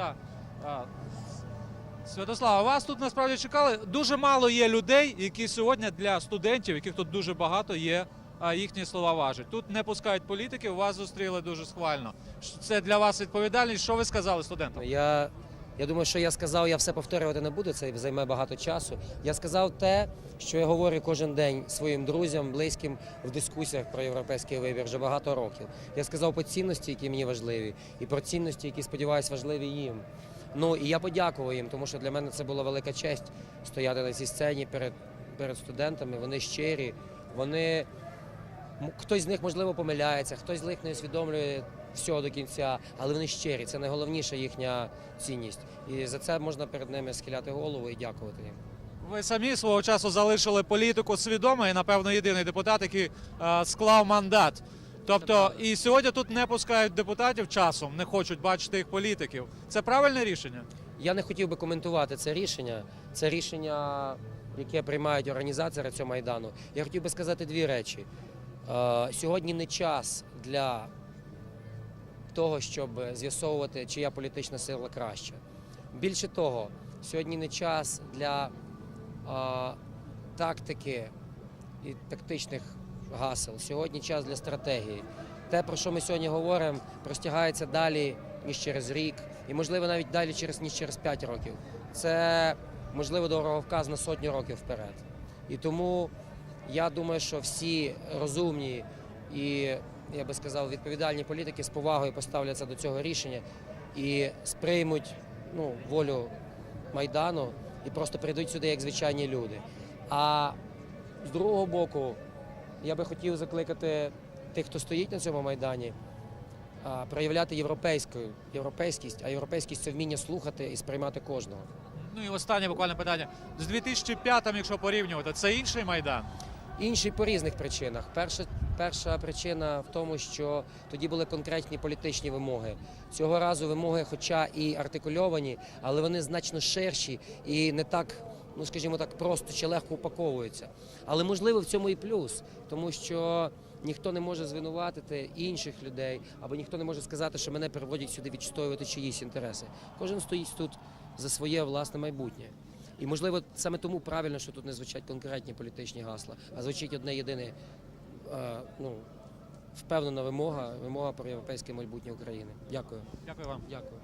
Так. А, Святослава, вас тут насправді чекали. Дуже мало є людей, які сьогодні для студентів, яких тут дуже багато, є. Їхні слова важать. Тут не пускають політиків, вас зустріли дуже схвально. Це для вас відповідальність. Що ви сказали студентам? Я, я думаю, що я сказав, я все повторювати не буду, це займе багато часу. Я сказав те, що я говорю кожен день своїм друзям, близьким в дискусіях про європейський вибір вже багато років. Я сказав про цінності, які мені важливі, і про цінності, які сподіваюся важливі їм. Ну і я подякував їм, тому що для мене це була велика честь стояти на цій сцені перед, перед студентами. Вони щирі, вони Хтось з них можливо помиляється, хтось з них не усвідомлює всього до кінця, але вони щирі. Це найголовніша їхня цінність. І за це можна перед ними схиляти голову і дякувати їм. Ви самі свого часу залишили політику свідомо і, напевно, єдиний депутат, який е, склав мандат. Тобто, і сьогодні тут не пускають депутатів часом, не хочуть бачити їх політиків. Це правильне рішення? Я не хотів би коментувати це рішення. Це рішення, яке приймають організатори цього майдану. Я хотів би сказати дві речі. Е, Сьогодні не час для того, щоб з'ясовувати, чия політична сила краща. Більше того, сьогодні не час для е, тактики і тактичних гасел. Сьогодні час для стратегії. Те, про що ми сьогодні говоримо, простягається далі, ніж через рік, і можливо навіть далі через ніж через 5 років. Це можливо дороговказ на сотню років вперед. І тому я думаю, що всі розумні і, я би сказав, відповідальні політики з повагою поставляться до цього рішення і сприймуть ну, волю Майдану і просто прийдуть сюди як звичайні люди. А з другого боку, я би хотів закликати тих, хто стоїть на цьому майдані, проявляти європейську європейськість, а європейськість це вміння слухати і сприймати кожного. Ну і останнє буквально питання. З 2005 якщо порівнювати, це інший майдан. Інші по різних причинах. Перша, перша причина в тому, що тоді були конкретні політичні вимоги. Цього разу вимоги, хоча і артикульовані, але вони значно ширші і не так, ну скажімо так, просто чи легко упаковуються. Але можливо в цьому і плюс, тому що ніхто не може звинуватити інших людей, або ніхто не може сказати, що мене приводять сюди відстоювати чиїсь інтереси. Кожен стоїть тут за своє власне майбутнє. І можливо саме тому правильно, що тут не звучать конкретні політичні гасла, а звучить одне єдине е, ну, впевнена вимога, вимога про європейське майбутнє України. Дякую. Дякую вам. Дякую.